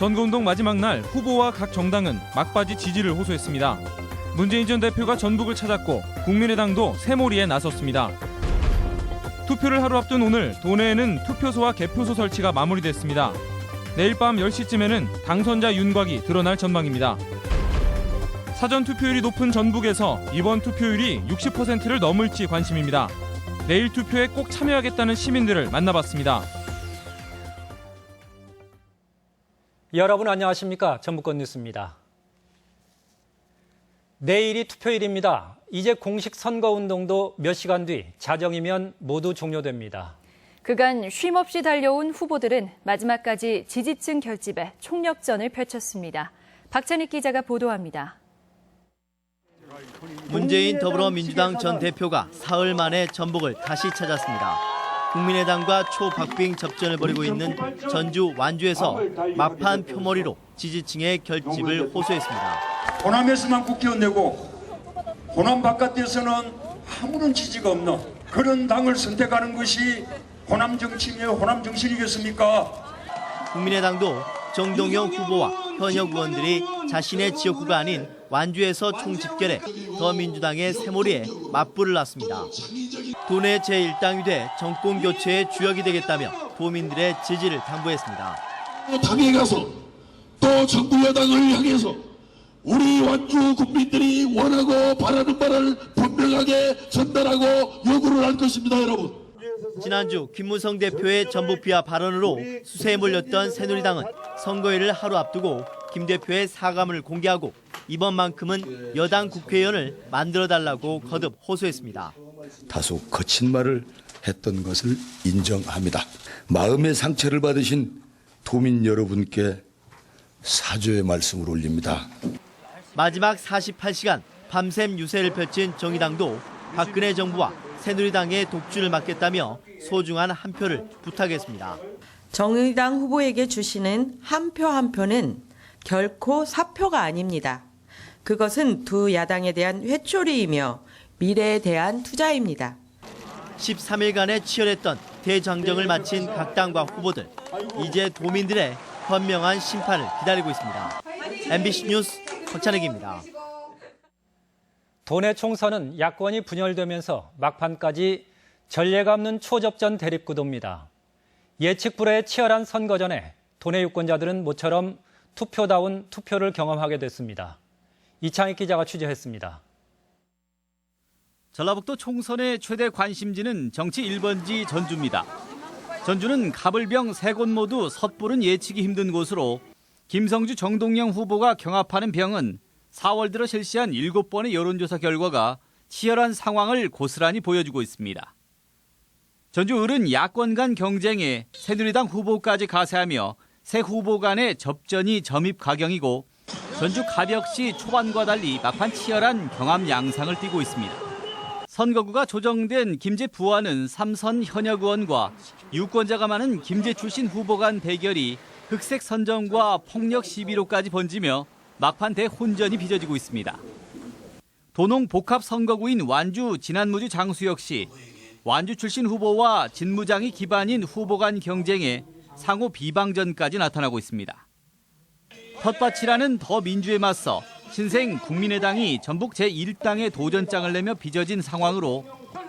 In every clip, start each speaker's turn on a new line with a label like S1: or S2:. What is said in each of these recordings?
S1: 선거운동 마지막 날 후보와 각 정당은 막바지 지지를 호소했습니다. 문재인 전 대표가 전북을 찾았고 국민의당도 새몰이에 나섰습니다. 투표를 하루 앞둔 오늘 도내에는 투표소와 개표소 설치가 마무리됐습니다. 내일 밤 10시쯤에는 당선자 윤곽이 드러날 전망입니다. 사전 투표율이 높은 전북에서 이번 투표율이 60%를 넘을지 관심입니다. 내일 투표에 꼭 참여하겠다는 시민들을 만나봤습니다.
S2: 여러분 안녕하십니까? 전북권 뉴스입니다. 내일이 투표일입니다. 이제 공식 선거운동도 몇 시간 뒤 자정이면 모두 종료됩니다.
S3: 그간 쉼 없이 달려온 후보들은 마지막까지 지지층 결집에 총력전을 펼쳤습니다. 박찬익 기자가 보도합니다.
S4: 문재인 더불어민주당 전 대표가 사흘 만에 전북을 다시 찾았습니다. 국민의당과 초박빙 접전을 벌이고 있는 전주 완주에서 마판 표머리로 지지층의 결집을 호소했습니다.
S5: 호남에서만 국회의원 내고 호남 바깥에서는 아무런 지지가 없는 그런 당을 선택하는 것이 호남 정치며 호남 정신이겠습니까?
S4: 국민의당도 정동영 후보와 현역 의원들이 자신의 지역구가 아닌 완주에서 총집결해 더민주당의 새몰이에 맞불을 놨습니다. 도내 제1당이 돼 정권 교체의 주역이 되겠다며 도민들의 지지를 당부했습니다.
S6: 또 당에 가서 또 정부 여당을 향해서 우리 완주 국민들이 원하고 바라는 바를 분명하게 전달하고 요구를 할 것입니다, 여러분.
S4: 지난주 김무성 대표의 전북 비하 발언으로 수세에 몰렸던 새누리당은 선거일을 하루 앞두고 김 대표의 사과문을 공개하고 이번만큼은 여당 국회의원을 만들어달라고 거듭 호소했습니다.
S7: 다소 거친 말을 했던 것을 인정합니다. 마음의 상처를 받으신 도민 여러분께 사죄의 말씀을 올립니다.
S4: 마지막 48시간 밤샘 유세를 펼친 정의당도 박근혜 정부와 새누리당의 독주를 막겠다며 소중한 한 표를 부탁했습니다.
S8: 정의당 후보에게 주시는 한 표한 표는 결코 사표가 아닙니다. 그것은 두 야당에 대한 회초리이며 미래에 대한 투자입니다.
S4: 13일간의 치열했던 대장정을 마친 각 당과 후보들 이제 도민들의 현명한 심판을 기다리고 있습니다. MBC 뉴스 박찬혁입니다.
S2: 도내 총선은 야권이 분열되면서 막판까지 전례가 없는 초접전 대립 구도입니다. 예측 불허의 치열한 선거 전에 도내 유권자들은 모처럼 투표다운 투표를 경험하게 됐습니다. 이창익 기자가 취재했습니다.
S9: 전라북도 총선의 최대 관심지는 정치 1번지 전주입니다. 전주는 가불병 세 곳 모두 섣부른 예측이 힘든 곳으로 김성주 정동영 후보가 경합하는 병은 4월 들어 실시한 7번의 여론조사 결과가 치열한 상황을 고스란히 보여주고 있습니다. 전주 을은 야권 간 경쟁에 새누리당 후보까지 가세하며 새 후보 간의 접전이 점입 가경이고 전주 갑 역시 초반과 달리 막판 치열한 경합 양상을 띠고 있습니다. 선거구가 조정된 김제 부안은 삼선 현역 의원과 유권자가 많은 김제 출신 후보 간 대결이 흑색 선정과 폭력 시비로까지 번지며 막판 대혼전이 빚어지고 있습니다. 도농 복합 선거구인 완주 진안무주 장수 역시 완주 출신 후보와 진무장이 기반인 후보 간 경쟁에 상호 비방전까지 나타나고 있습니다. 텃밭이라는 더 민주에 맞서 신생 국민의당이 전북 제1당의 도전장을 내며 빚어진 상황으로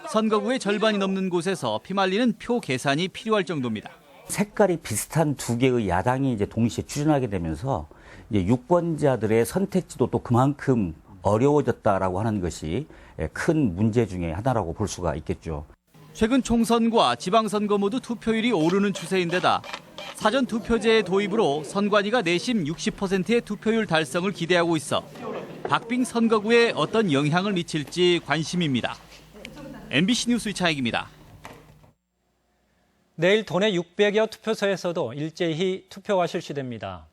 S9: 선거구의 절반이 넘는 곳에서 피말리는 표 계산이 필요할 정도입니다.
S10: 색깔이 비슷한 두 개의 야당이 이제 동시에 추진하게 되면서 이제 유권자들의 선택지도 또 그만큼 어려워졌다라고 하는 것이 큰 문제 중에 하나라고 볼 수가 있겠죠.
S9: 최근 총선과 지방선거 모두 투표율이 오르는 추세인데다 사전 투표제의 도입으로 선관위가 내심 60%의 투표율 달성을 기대하고 있어 박빙 선거구에 어떤 영향을 미칠지 관심입니다. MBC 뉴스 이창익입니다.
S2: 내일 도내 600여 투표소에서도 일제히 투표가 실시됩니다.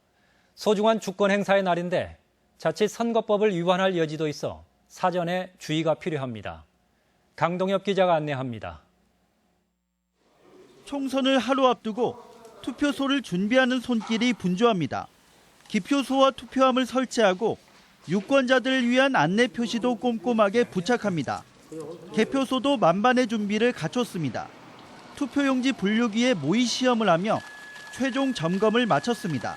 S2: 소중한 주권 행사의 날인데 자칫 선거법을 위반할 여지도 있어 사전에 주의가 필요합니다. 강동엽 기자가 안내합니다.
S4: 총선을 하루 앞두고 투표소를 준비하는 손길이 분주합니다. 기표소와 투표함을 설치하고 유권자들을 위한 안내 표시도 꼼꼼하게 부착합니다. 개표소도 만반의 준비를 갖췄습니다. 투표용지 분류기에 모의 시험을 하며 최종 점검을 마쳤습니다.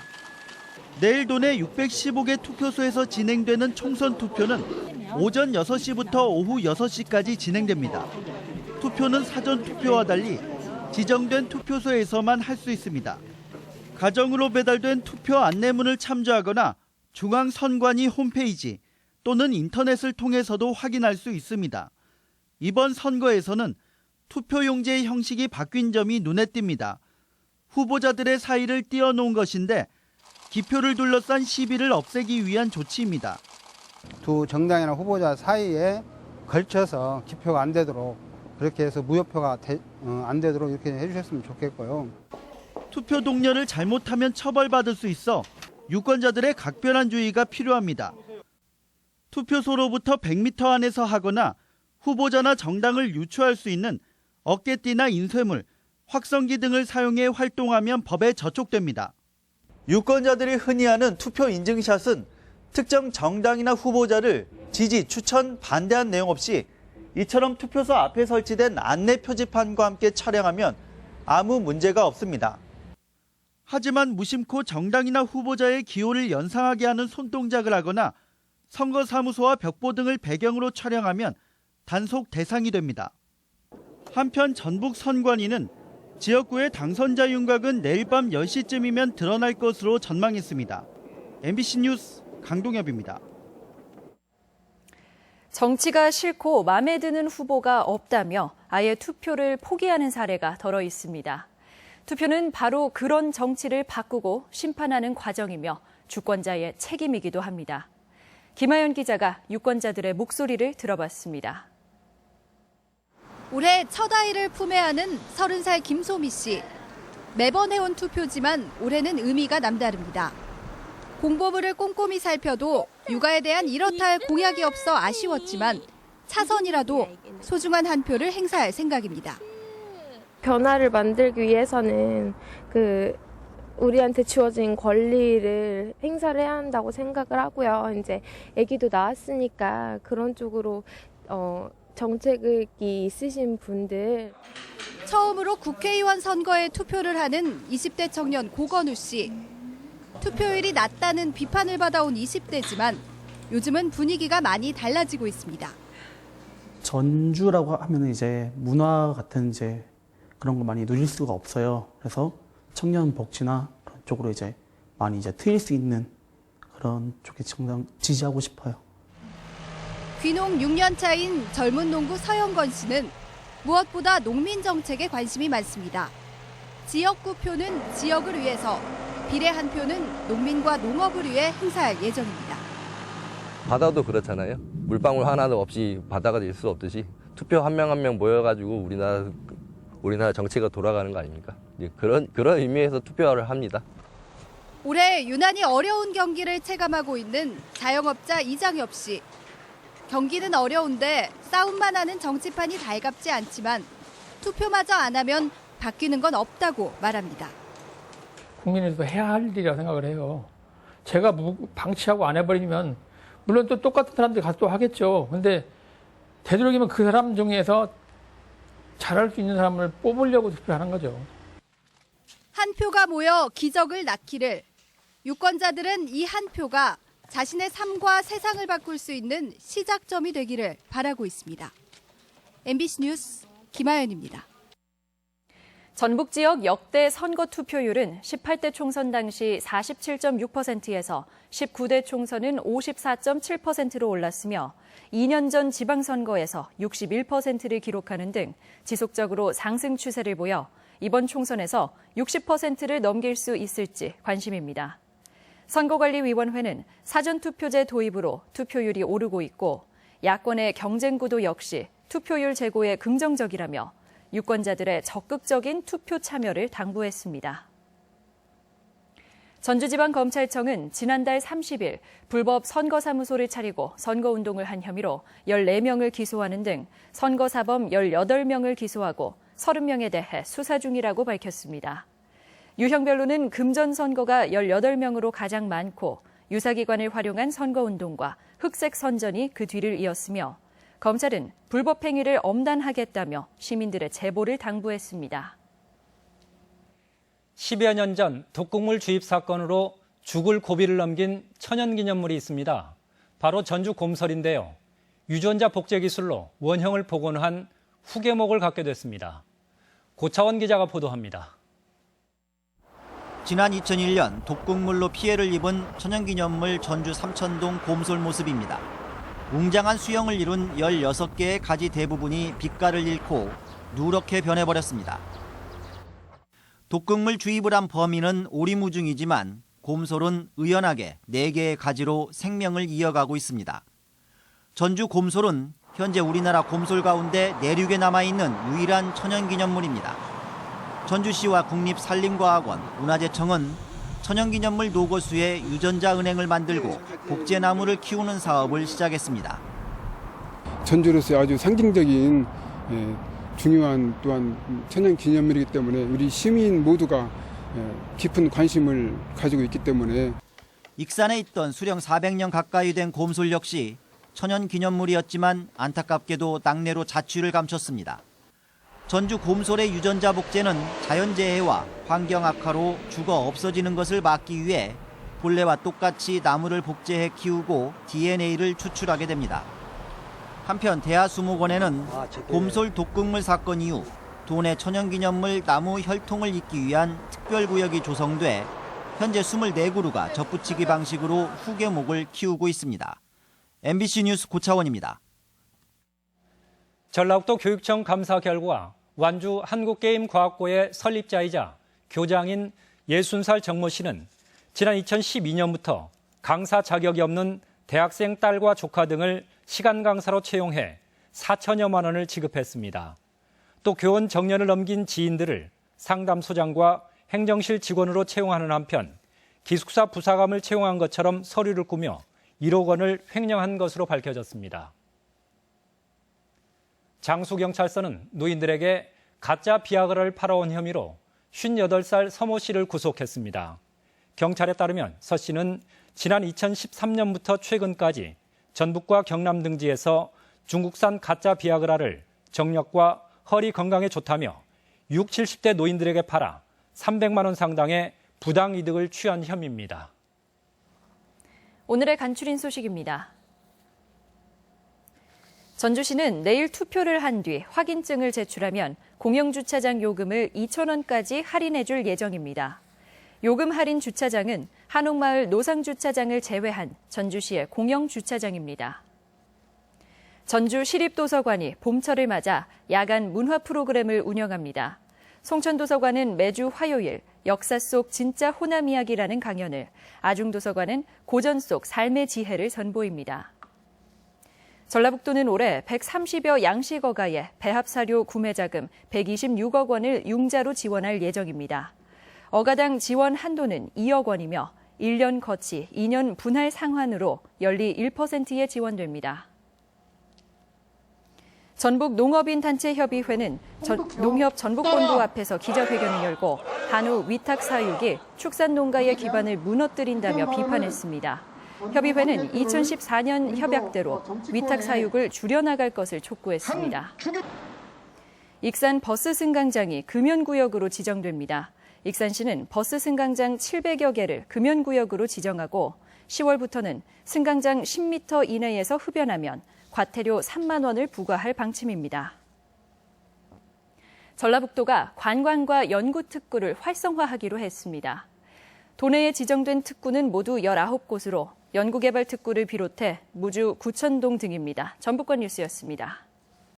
S11: 내일 도내 615개 투표소에서 진행되는 총선 투표는 오전 6시부터 오후 6시까지 진행됩니다. 투표는 사전 투표와 달리 지정된 투표소에서만 할 수 있습니다. 가정으로 배달된 투표 안내문을 참조하거나 중앙선관위 홈페이지 또는 인터넷을 통해서도 확인할 수 있습니다. 이번 선거에서는 투표용지의 형식이 바뀐 점이 눈에 띕니다. 후보자들의 사이를 띄워놓은 것인데 기표를 둘러싼 시비를 없애기 위한 조치입니다.
S12: 두 정당이나 후보자 사이에 걸쳐서 기표가 안 되도록 그렇게 해서 무효표가 되- 어, 안 되도록 이렇게 해주셨으면 좋겠고요.
S11: 투표 동료를 잘못하면 처벌받을 수 있어 유권자들의 각별한 주의가 필요합니다. 투표소로부터 100m 안에서 하거나 후보자나 정당을 유추할 수 있는 어깨띠나 인쇄물, 확성기 등을 사용해 활동하면 법에 저촉됩니다. 유권자들이 흔히 하는 투표 인증샷은 특정 정당이나 후보자를 지지, 추천, 반대한 내용 없이 이처럼 투표소 앞에 설치된 안내 표지판과 함께 촬영하면 아무 문제가 없습니다. 하지만 무심코 정당이나 후보자의 기호를 연상하게 하는 손동작을 하거나 선거사무소와 벽보 등을 배경으로 촬영하면 단속 대상이 됩니다. 한편 전북 선관위는 지역구의 당선자 윤곽은 내일 밤 10시쯤이면 드러날 것으로 전망했습니다. MBC 뉴스 강동엽입니다.
S3: 정치가 싫고 마음에 드는 후보가 없다며 아예 투표를 포기하는 사례가 덜어 있습니다. 투표는 바로 그런 정치를 바꾸고 심판하는 과정이며 주권자의 책임이기도 합니다. 김하연 기자가 유권자들의 목소리를 들어봤습니다.
S13: 올해 첫 아이를 품에 안은 30살 김소미 씨. 매번 해온 투표지만 올해는 의미가 남다릅니다. 공보부를 꼼꼼히 살펴도 육아에 대한 이렇다 할 공약이 없어 아쉬웠지만 차선이라도 소중한 한 표를 행사할 생각입니다.
S14: 변화를 만들기 위해서는 그 우리한테 주어진 권리를 행사를 해야 한다고 생각을 하고요. 이제 아기도 나왔으니까 그런 쪽으로 어, 정책이 있으신 분들
S13: 처음으로 국회의원 선거에 투표를 하는 20대 청년 고건우 씨. 투표율이 낮다는 비판을 받아온 20대지만 요즘은 분위기가 많이 달라지고 있습니다.
S15: 전주라고 하면 이제 문화 같은 이제 그런 걸 많이 누릴 수가 없어요. 그래서 청년 복지나 그런 쪽으로 이제 많이 이제 트일 수 있는 그런 쪽에 정당 지지하고 싶어요.
S13: 귀농 6년 차인 젊은 농구 서영건 씨는 무엇보다 농민 정책에 관심이 많습니다. 지역구 표는 지역을 위해서, 비례 한 표는 농민과 농업을 위해 행사할 예정입니다.
S16: 바다도 그렇잖아요. 물방울 하나도 없이 바다가 될 수 없듯이 투표 한 명 한명 모여가지고 우리나라 우리나라 정치가 돌아가는 거 아닙니까? 이제 그런 그런 의미에서 투표를 합니다.
S13: 올해 유난히 어려운 경기를 체감하고 있는 자영업자 이장엽 씨. 경기는 어려운데 싸움만 하는 정치판이 달갑지 않지만 투표마저 안 하면 바뀌는 건 없다고 말합니다.
S17: 국민에서 해야 할 일이라고 생각을 해요. 제가 무- 방치하고 안 해버리면 물론 또 똑같은 사람들이 가서 또 하겠죠. 근데 되도록이면 그 사람 중에서 잘할 수 있는 사람을 뽑으려고 투표하는 거죠.
S13: 한 표가 모여 기적을 낳기를 유권자들은 이 한 표가 자신의 삶과 세상을 바꿀 수 있는 시작점이 되기를 바라고 있습니다. MBC 뉴스 김하연입니다.
S3: 전북 지역 역대 선거 투표율은 18대 총선 당시 47.6%에서 19대 총선은 54.7%로 올랐으며 2년 전 지방선거에서 61%를 기록하는 등 지속적으로 상승 추세를 보여 이번 총선에서 60%를 넘길 수 있을지 관심입니다. 선거관리위원회는 사전투표제 도입으로 투표율이 오르고 있고 야권의 경쟁 구도 역시 투표율 제고에 긍정적이라며 유권자들의 적극적인 투표 참여를 당부했습니다. 전주지방검찰청은 지난달 30일 불법 선거사무소를 차리고 선거운동을 한 혐의로 14명을 기소하는 등 선거사범 18명을 기소하고 30명에 대해 수사 중이라고 밝혔습니다. 유형별로는 금전선거가 18명으로 가장 많고 유사기관을 활용한 선거운동과 흑색 선전이 그 뒤를 이었으며 검찰은 불법 행위를 엄단하겠다며 시민들의 제보를 당부했습니다.
S2: 10여 년 전 독극물 주입 사건으로 죽을 고비를 넘긴 천연기념물이 있습니다. 바로 전주 곰설인데요. 유전자 복제 기술로 원형을 복원한 후계목을 갖게 됐습니다. 고차원 기자가 보도합니다.
S18: 지난 2001년 독극물로 피해를 입은 천연기념물 전주 삼천동 곰솔 모습입니다. 웅장한 수영을 이룬 16개의 가지 대부분이 빛깔을 잃고 누렇게 변해버렸습니다. 독극물 주입을 한 범인은 오리무중이지만 곰솔은 의연하게 4개의 가지로 생명을 이어가고 있습니다. 전주 곰솔은 현재 우리나라 곰솔 가운데 내륙에 남아있는 유일한 천연기념물입니다. 전주시와 국립산림과학원, 문화재청은 천연기념물 노거수에 유전자 은행을 만들고 복제나무를 키우는 사업을 시작했습니다.
S7: 전주로서의 아주 상징적인 예, 중요한 또한 천연기념물이기 때문에 우리 시민 모두가 예, 깊은 관심을 가지고 있기 때문에
S18: 익산에 있던 수령 400년 가까이 된 곰솔 역시 천연기념물이었지만 안타깝게도 낙내로 자취를 감췄습니다. 전주 곰솔의 유전자 복제는 자연재해와 환경 악화로 죽어 없어지는 것을 막기 위해 본래와 똑같이 나무를 복제해 키우고 DNA를 추출하게 됩니다. 한편 대하수목원에는 곰솔 독극물 사건 이후 도내 천연기념물 나무 혈통을 잇기 위한 특별구역이 조성돼 현재 24그루가 접붙이기 방식으로 후계목을 키우고 있습니다. MBC 뉴스 고차원입니다.
S2: 전라북도 교육청 감사 결과 완주 한국게임과학고의 설립자이자 교장인 60살 정모 씨는 지난 2012년부터 강사 자격이 없는 대학생 딸과 조카 등을 시간 강사로 채용해 4천여만 원을 지급했습니다. 또 교원 정년을 넘긴 지인들을 상담소장과 행정실 직원으로 채용하는 한편 기숙사 부사감을 채용한 것처럼 서류를 꾸며 1억 원을 횡령한 것으로 밝혀졌습니다. 장수경찰서는 노인들에게 가짜 비아그라를 팔아온 혐의로 58살 서모 씨를 구속했습니다. 경찰에 따르면 서 씨는 지난 2013년부터 최근까지 전북과 경남 등지에서 중국산 가짜 비아그라를 정력과 허리 건강에 좋다며 6, 70대 노인들에게 팔아 300만 원 상당의 부당 이득을 취한 혐의입니다.
S3: 오늘의 간추린 소식입니다. 전주시는 내일 투표를 한 뒤 확인증을 제출하면 공영주차장 요금을 2천원까지 할인해줄 예정입니다. 요금 할인 주차장은 한옥마을 노상주차장을 제외한 전주시의 공영주차장입니다. 전주 시립도서관이 봄철을 맞아 야간 문화 프로그램을 운영합니다. 송천도서관은 매주 화요일 역사 속 진짜 호남 이야기라는 강연을, 아중도서관은 고전 속 삶의 지혜를 선보입니다. 전라북도는 올해 130여 양식어가에 배합사료 구매자금 126억 원을 융자로 지원할 예정입니다. 어가당 지원 한도는 2억 원이며 1년 거치 2년 분할 상환으로 연리 1%에 지원됩니다. 전북 농업인 단체 협의회는 전, 농협 전북본부 앞에서 기자회견을 열고 한우 위탁 사육이 축산 농가의 기반을 무너뜨린다며 비판했습니다. 협의회는 2014년 협약대로 위탁 사육을 줄여나갈 것을 촉구했습니다. 익산 버스 승강장이 금연구역으로 지정됩니다. 익산시는 버스 승강장 700여 개를 금연구역으로 지정하고 10월부터는 승강장 10m 이내에서 흡연하면 과태료 3만 원을 부과할 방침입니다. 전라북도가 관광과 연구 특구를 활성화하기로 했습니다. 도내에 지정된 특구는 모두 19곳으로 연구개발 특구를 비롯해 무주 구천동 등입니다. 전북권 뉴스였습니다.